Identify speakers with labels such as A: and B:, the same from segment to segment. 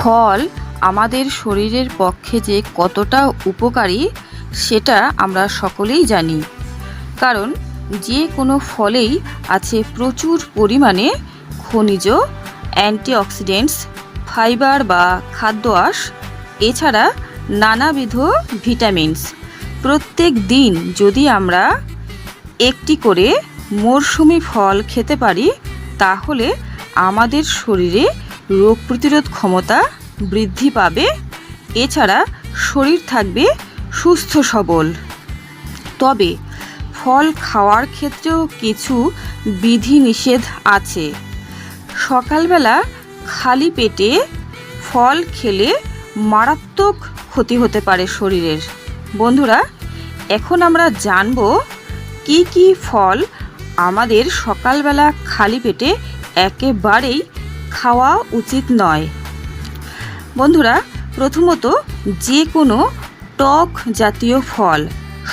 A: ফল আমাদের শরীরের পক্ষে যে কতটা উপকারী, সেটা আমরা সকলেই জানি। কারণ যে কোনো ফলেই আছে প্রচুর পরিমাণে খনিজ, অ্যান্টিঅক্সিডেন্টস, ফাইবার বা খাদ্য আঁশ, এছাড়া নানাবিধ ভিটামিনস। প্রত্যেক দিন যদি আমরা একটি করে মরশুমি ফল খেতে পারি, তাহলে আমাদের শরীরে রোগ প্রতিরোধ ক্ষমতা বৃদ্ধি পাবে, এছাড়া শরীর থাকবে সুস্থ সবল। তবে ফল খাওয়ার ক্ষেত্রেও কিছু বিধিনিষেধ আছে। সকালবেলা খালি পেটে ফল খেলে মারাত্মক ক্ষতি হতে পারে শরীরের। বন্ধুরা, এখন আমরা জানব কি কি ফল আমাদের সকালবেলা খালি পেটে একেবারেই খাওয়া উচিত নয়। বন্ধুরা, প্রথমত যে কোনো টক জাতীয় ফল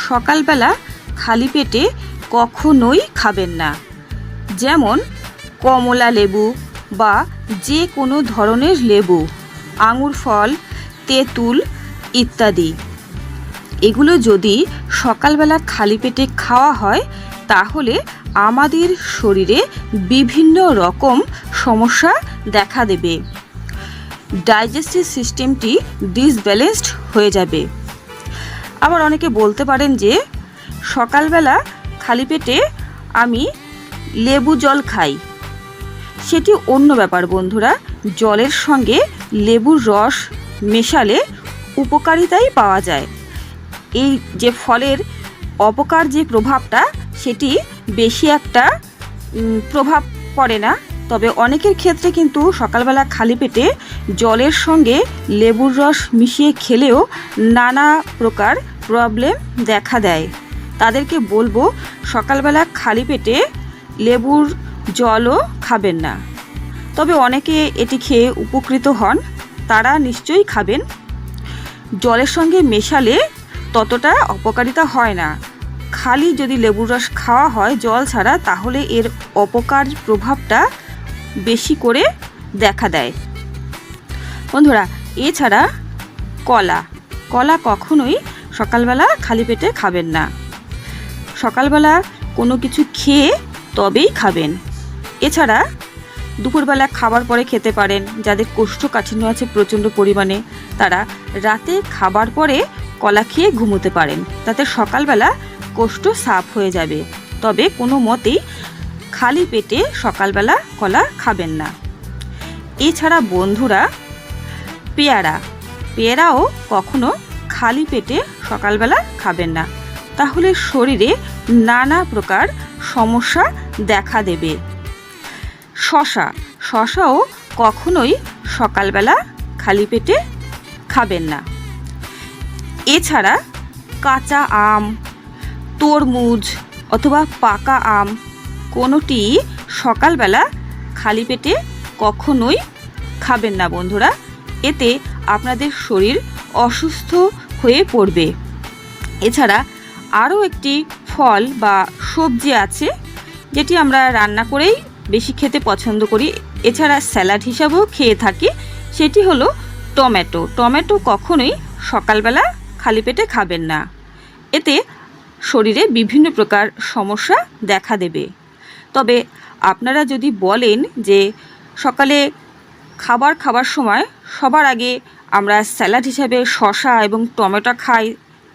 A: সকালবেলা খালি পেটে কখনোই খাবেন না। যেমন কমলা লেবু বা যে কোনো ধরনের লেবু, আঙুর ফল, তেঁতুল ইত্যাদি। এগুলো যদি সকালবেলা খালি পেটে খাওয়া হয়, তাহলে আমাদের শরীরে বিভিন্ন রকম সমস্যা দেখা দেবে। ডাইজেস্টিভ সিস্টেমটি ডিসব্যালেন্সড হয়ে যাবে। আবার অনেকে বলতে পারেন যে, সকালবেলা খালি পেটে আমি লেবু জল খাই। সেটি অন্য ব্যাপার বন্ধুরা, জলের সঙ্গে লেবুর রস মেশালে উপকারিতাই পাওয়া যায়। এই যে ফলের অপকার যে প্রভাবটা, সেটি বেশি একটা প্রভাব পড়ে না। তবে অনেকের ক্ষেত্রে কিন্তু সকালবেলা খালি পেটে জলের সঙ্গে লেবুর রস মিশিয়ে খেলেও নানা প্রকার প্রবলেম দেখা দেয়। তাদেরকে বলব সকালবেলা খালি পেটে লেবুর জলও খাবেন না। তবে অনেকে এটি খেয়ে উপকৃত হন, তারা নিশ্চয়ই খাবেন। জলের সঙ্গে মেশালে ততটা অপকারিতা হয় না। খালি যদি লেবুর রস খাওয়া হয় জল ছাড়া, তাহলে এর অপকার প্রভাবটা বেশি করে দেখা দেয়। বন্ধুরা, এছাড়া কলা। কলা কখনোই সকালবেলা খালি পেটে খাবেন না। সকালবেলা কোনো কিছু খেয়ে তবেই খাবেন। এছাড়া দুপুরবেলা খাবার পরে খেতে পারেন, যাদের কোষ্ঠকাঠিন্য আছে প্রচণ্ড পরিমাণে, তারা রাতে খাবার পরে কলা খেয়ে ঘুমোতে পারেন। তাতে সকালবেলা কোষ্ঠ সাফ হয়ে যাবে। তবে কোনো মতেই খালি পেটে সকালবেলা কলা খাবেন না। এছাড়া বন্ধুরা, পেয়ারা। পেয়ারাও কখনো খালি পেটে সকালবেলা খাবেন না। তাহলে শরীরে নানা প্রকার সমস্যা দেখা দেবে। শশা। শশাও কখনোই সকালবেলা খালি পেটে খাবেন না। এছাড়া কাঁচা আম, তরমুজ অথবা পাকা আম কোনোটি সকালবেলা খালি পেটে কখনোই খাবেন না, বন্ধুরা। এতে আপনাদের শরীর অসুস্থ হয়ে পড়বে। এছাড়া আরও একটি ফল বা সবজি আছে, যেটি আমরা রান্না করেই বেশি খেতে পছন্দ করি। এছাড়া স্যালাড হিসাবেও খেয়ে থাকি। সেটি হলো টমেটো। টমেটো কখনোই সকালবেলা খালি পেটে খাবেন না। এতে শরীরে বিভিন্ন প্রকার সমস্যা দেখা দেবে। তবে আপনারা যদি বলেন যে সকালে খাবার খাবার সময় সবার আগে আমরা স্যালাড হিসাবে শশা এবং টমেটো খাই,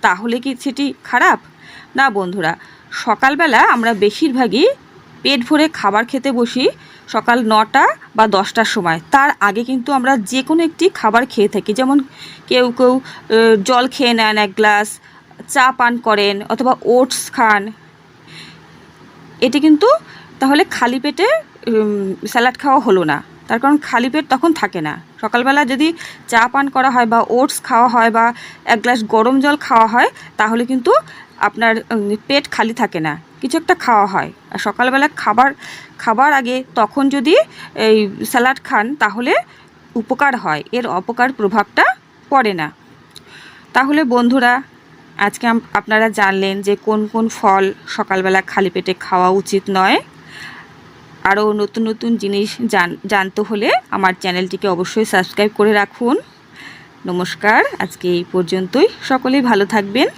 A: তাহলে কি সেটি খারাপ? না বন্ধুরা, সকালবেলা আমরা বেশিরভাগই পেট ভরে খাবার খেতে বসি সকাল নটা বা দশটার সময়। তার আগে কিন্তু আমরা যে কোনো একটি খাবার খেয়ে থাকি। যেমন কেউ কেউ জল খেয়ে নেন এক গ্লাস, চা পান করেন অথবা ওটস খান। এটি কিন্তু তাহলে খালি পেটে স্যালাড খাওয়া হলো না। তার কারণ খালি পেট তখন থাকে না। সকালবেলা যদি চা পান করা হয় বা ওটস খাওয়া হয় বা এক গ্লাস গরম জল খাওয়া হয়, তাহলে কিন্তু আপনার পেট খালি থাকে না। কিছু একটা খাওয়া হয়। আর সকালবেলা খাবার খাবার আগে তখন যদি এই স্যালাড খান, তাহলে উপকার হয়। এর অপকার প্রভাবটা পড়ে না। তাহলে বন্ধুরা, আজকে আপনারা জানলেন যে কোন কোন ফল সকালবেলা খালি পেটে খাওয়া উচিত নয়। আরও নতুন নতুন জিনিস জান, জানতে হলে আমার চ্যানেলটিকে অবশ্যই সাবস্ক্রাইব করে রাখুন। নমস্কার, আজকে এই পর্যন্তই। সকলেই ভালো থাকবেন।